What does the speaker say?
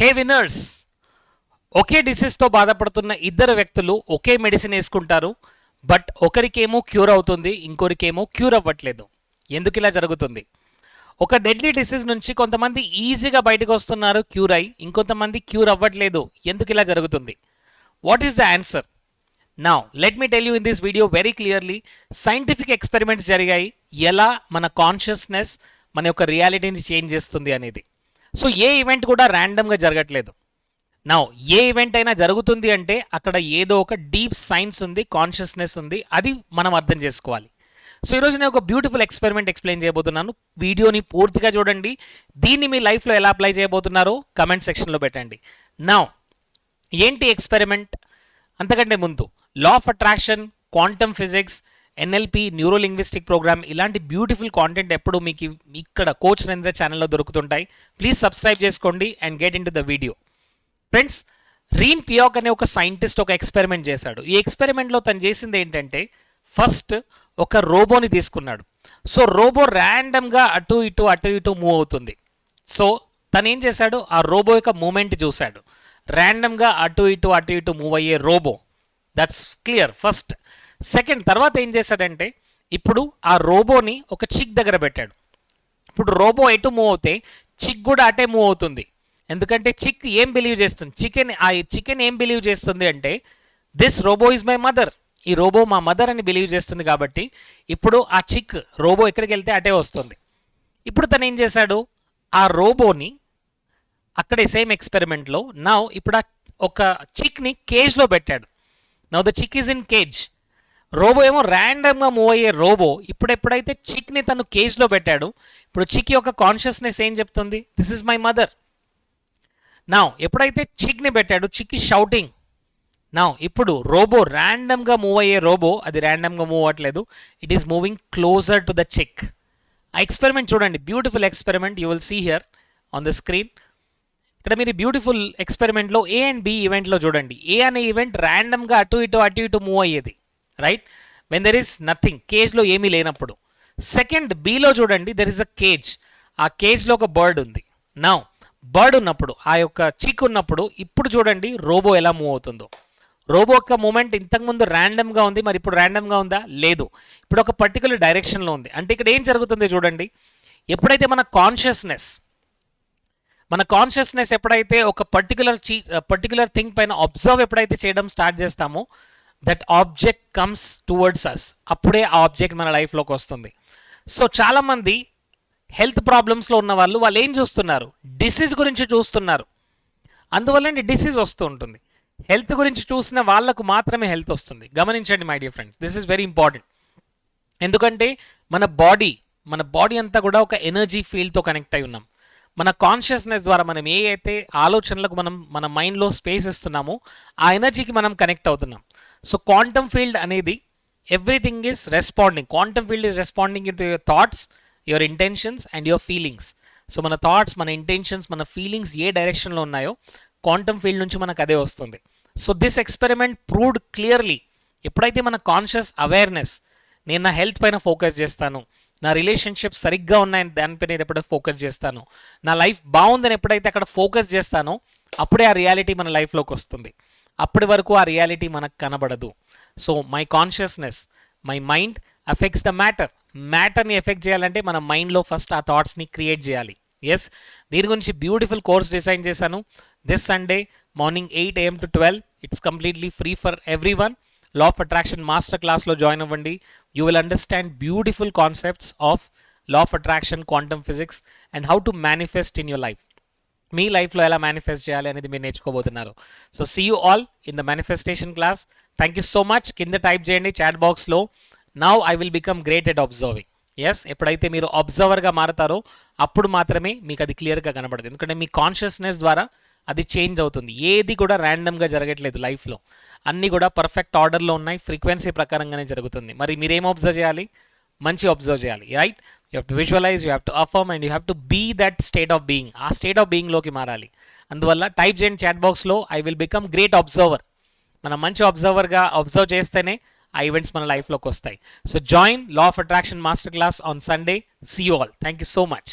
Hey winners ఒకే డిసీజ్తో బాధపడుతున్న ఇద్దరు వ్యక్తులు ఒకే మెడిసిన్ వేసుకుంటారు బట్ ఒకరికేమో క్యూర్ అవుతుంది ఇంకొకరికేమో క్యూర్ అవ్వట్లేదు. ఎందుకు ఇలా జరుగుతుంది? ఒక డెడ్లీ డిసీజ్ నుంచి కొంతమంది ఈజీగా బయటకు వస్తున్నారు క్యూర్ అయి ఇంకొంతమంది క్యూర్ అవ్వట్లేదు. ఎందుకు ఇలా జరుగుతుంది? What is the answer now let me tell you in this video very clearly scientific experiments జరిగాయి. ఎలా మన కాన్షియస్నెస్ మన యొక్క రియాలిటీని చేంజ్ చేస్తుంది అనేది. సో ఏ ఈవెంట్ కూడా ర్యాండమ్గా జరగట్లేదు. నా ఏ ఈవెంట్ అయినా జరుగుతుంది అంటే అక్కడ ఏదో ఒక డీప్ సైన్స్ ఉంది కాన్షియస్నెస్ ఉంది అది మనం అర్థం చేసుకోవాలి. సో ఈరోజు నేను ఒక బ్యూటిఫుల్ ఎక్స్పెరిమెంట్ ఎక్స్ప్లెయిన్ చేయబోతున్నాను. వీడియోని పూర్తిగా చూడండి. దీన్ని మీ లైఫ్లో ఎలా అప్లై చేయబోతున్నారో కమెంట్ సెక్షన్లో పెట్టండి. నా ఏంటి ఎక్స్పెరిమెంట్? అంతకంటే ముందు law of attraction quantum physics NLP neuro linguistic program ఇలాంటి బ్యూటిఫుల్ కాంటెంట్ ఎప్పుడు మీకు ఇక్కడ కోచ్ నరేంద్ర ఛానల్లో దొరుకుతుంటాయి. ప్లీజ్ సబ్స్క్రైబ్ చేసుకోండి and get into the video friends Rene Peoch అనే ఒక సైంటిస్ట్ ఒక ఎక్స్పెరిమెంట్ చేశాడు. ఈ ఎక్స్పెరిమెంట్లో తను చేసింది ఏంటంటే ఫస్ట్ ఒక రోబోని తీసుకున్నాడు. సో రోబో ర్యాండమ్గా అటు ఇటు అటు ఇటు మూవ్ అవుతుంది. సో తను ఏం చేశాడు? ఆ రోబో యొక్క మూమెంట్ చూశాడు. ర్యాండమ్గా అటు ఇటు అటు ఇటు మూవ్ అయ్యే robot. That's clear first second తర్వాత ఏం చేశాడంటే ఇప్పుడు ఆ రోబోని ఒక చిక్ దగ్గర పెట్టాడు. ఇప్పుడు రోబో ఎటు మూవ్ అవుతే చిక్ కూడా అటే మూవ్ అవుతుంది. ఎందుకంటే చిక్ ఏం బిలీవ్ చేస్తుంది? చికెన్ ఆ చికెన్ ఏం బిలీవ్ చేస్తుంది అంటే this robot is my mother ఈ రోబో మా మదర్ అని బిలీవ్ చేస్తుంది కాబట్టి ఇప్పుడు ఆ చిక్ రోబో ఎక్కడికి వెళ్తే అటే వస్తుంది. ఇప్పుడు తను ఏం చేశాడు? ఆ రోబోని అక్కడే సేమ్ ఎక్స్పెరిమెంట్లో నా ఇప్పుడు ఆ ఒక చిక్ని కేజ్లో పెట్టాడు. Now the chick is in cage robot ఏమో ర్యాండమ్గా మూవ్ అయ్యే రోబో. ఇప్పుడెప్పుడైతే చిక్ని తను కేజ్లో పెట్టాడు ఇప్పుడు చిక్ యొక్క కాన్షియస్నెస్ ఏం చెప్తుంది? దిస్ ఇస్ మై మదర్ నా ఎప్పుడైతే చిక్ని పెట్టాడు చిక్ షౌటింగ్ నా ఇప్పుడు రోబో ర్యాండమ్గా మూవ్ అయ్యే రోబో అది ర్యాండమ్గా మూవ్ అవ్వట్లేదు. It is moving closer to the chick ఆ ఎక్స్పెరిమెంట్ చూడండి. Beautiful experiment you will see here on the screen ఇక్కడ మీరు బ్యూటిఫుల్ ఎక్స్పెరిమెంట్లో ఏ అండ్ బి ఈవెంట్లో చూడండి. ఏ అనే ఈవెంట్ ర్యాండమ్గా అటు ఇటు అటు ఇటు మూవ్ అయ్యేది. Right when there is nothing కేజ్లో ఏమీ లేనప్పుడు. సెకండ్ బీలో చూడండి దెర్ ఇస్ అ కేజ్ ఆ కేజ్లో ఒక బర్డ్ ఉంది. నౌ బర్డ్ ఉన్నప్పుడు ఆ యొక్క చిక్ ఉన్నప్పుడు ఇప్పుడు చూడండి రోబో ఎలా మూవ్ అవుతుందో. రోబో యొక్క మూమెంట్ ఇంతకుముందు ర్యాండమ్గా ఉంది మరి ఇప్పుడు ర్యాండమ్గా ఉందా? లేదు. ఇప్పుడు ఒక పర్టికులర్ డైరెక్షన్లో ఉంది. అంటే ఇక్కడ ఏం జరుగుతుంది చూడండి ఎప్పుడైతే మన కాన్షియస్నెస్ మన కాన్షియస్నెస్ ఎప్పుడైతే ఒక పర్టికులర్ చీ పర్టికులర్ థింగ్ పైన అబ్జర్వ్ ఎప్పుడైతే చేయడం స్టార్ట్ చేస్తామో that object comes towards us అప్పుడే ఆ ఆబ్జెక్ట్ మన లైఫ్లోకి వస్తుంది. సో చాలామంది హెల్త్ ప్రాబ్లమ్స్లో ఉన్న వాళ్ళు వాళ్ళు ఏం చూస్తున్నారు? డిసీజ్ గురించి చూస్తున్నారు. అందువల్ల డిసీజ్ వస్తూ ఉంటుంది. హెల్త్ గురించి చూసిన వాళ్ళకు మాత్రమే హెల్త్ వస్తుంది. గమనించండి my dear friends this is very important ఎందుకంటే మన బాడీ మన బాడీ అంతా కూడా ఒక ఎనర్జీ ఫీల్డ్తో కనెక్ట్ అయి ఉన్నాం. మన కాన్షియస్నెస్ ద్వారా మనం ఏ అయితే ఆలోచనలకు మనం మన మైండ్లో స్పేస్ ఇస్తున్నామో ఆ ఎనర్జీకి మనం కనెక్ట్ అవుతున్నాం. సో క్వాంటమ్ ఫీల్డ్ అనేది everything is responding quantum field is responding to your thoughts your intentions and your feelings so మన థాట్స్ మన ఇంటెన్షన్స్ మన ఫీలింగ్స్ ఏ డైరెక్షన్లో ఉన్నాయో క్వాంటమ్ ఫీల్డ్ నుంచి మనకు అదే వస్తుంది. So this experiment proved clearly ఎప్పుడైతే మన కాన్షియస్ అవేర్నెస్ నేను నా హెల్త్ పైన ఫోకస్ చేస్తాను నా రిలేషన్షిప్ సరిగ్గా ఉన్నాయని దానిపైన ఎప్పుడైతే ఫోకస్ చేస్తాను. నా లైఫ్ బాగుందని ఎప్పుడైతే అక్కడ ఫోకస్ చేస్తానో అప్పుడే ఆ రియాలిటీ మన లైఫ్లోకి వస్తుంది. అప్పటి వరకు ఆ రియాలిటీ మనకు కనబడదు. So my consciousness my mind affects the matter మ్యాటర్ని effect చేయాలంటే మన మైండ్లో ఫస్ట్ ఆ థాట్స్ని క్రియేట్ చేయాలి. ఎస్ దీని గురించి బ్యూటిఫుల్ కోర్స్ డిజైన్ చేశాను. This Sunday morning eight AM to twelve it's completely free for everyone law of attraction master క్లాస్లో join అవ్వండి. You will understand beautiful concepts of law of attraction quantum physics and how to manifest in your life మీ లైఫ్లో ఎలా manifest చేయాలి అనేది మీరు నేర్చుకోబోతున్నారు. So see you all in the manifestation class thank you so much కింద type చేయండి chat బాక్స్లో now I will become great at observing yes ఎప్పుడైతే మీరు అబ్జర్వర్గా మారతారో అప్పుడు మాత్రమే మీకు అది క్లియర్గా కనబడుతుంది. ఎందుకంటే మీ కాన్షియస్నెస్ ద్వారా అది చేంజ్ అవుతుంది. ఏది కూడా ర్యాండమ్గా జరగట్లేదు లైఫ్లో. అన్నీ కూడా పర్ఫెక్ట్ ఆర్డర్లో ఉన్నాయి. ఫ్రీక్వెన్సీ ప్రకారంగానే జరుగుతుంది. మరి మీరేం అబ్జర్వ్ చేయాలి? మంచి అబ్జర్వ్ చేయాలి right you have to visualise you have to affirm and you have to be that state of being ఆ స్టేట్ ఆఫ్ బీయింగ్లోకి మారాలి. అందువల్ల టైప్ చేయండి చాట్ బాక్స్లో I will become great observer మనం మంచి అబ్జర్వర్గా అబ్జర్వ్ చేస్తేనే ఆ ఈవెంట్స్ మన లైఫ్లోకి వస్తాయి. So join law of attraction master class on Sunday see all thank you so much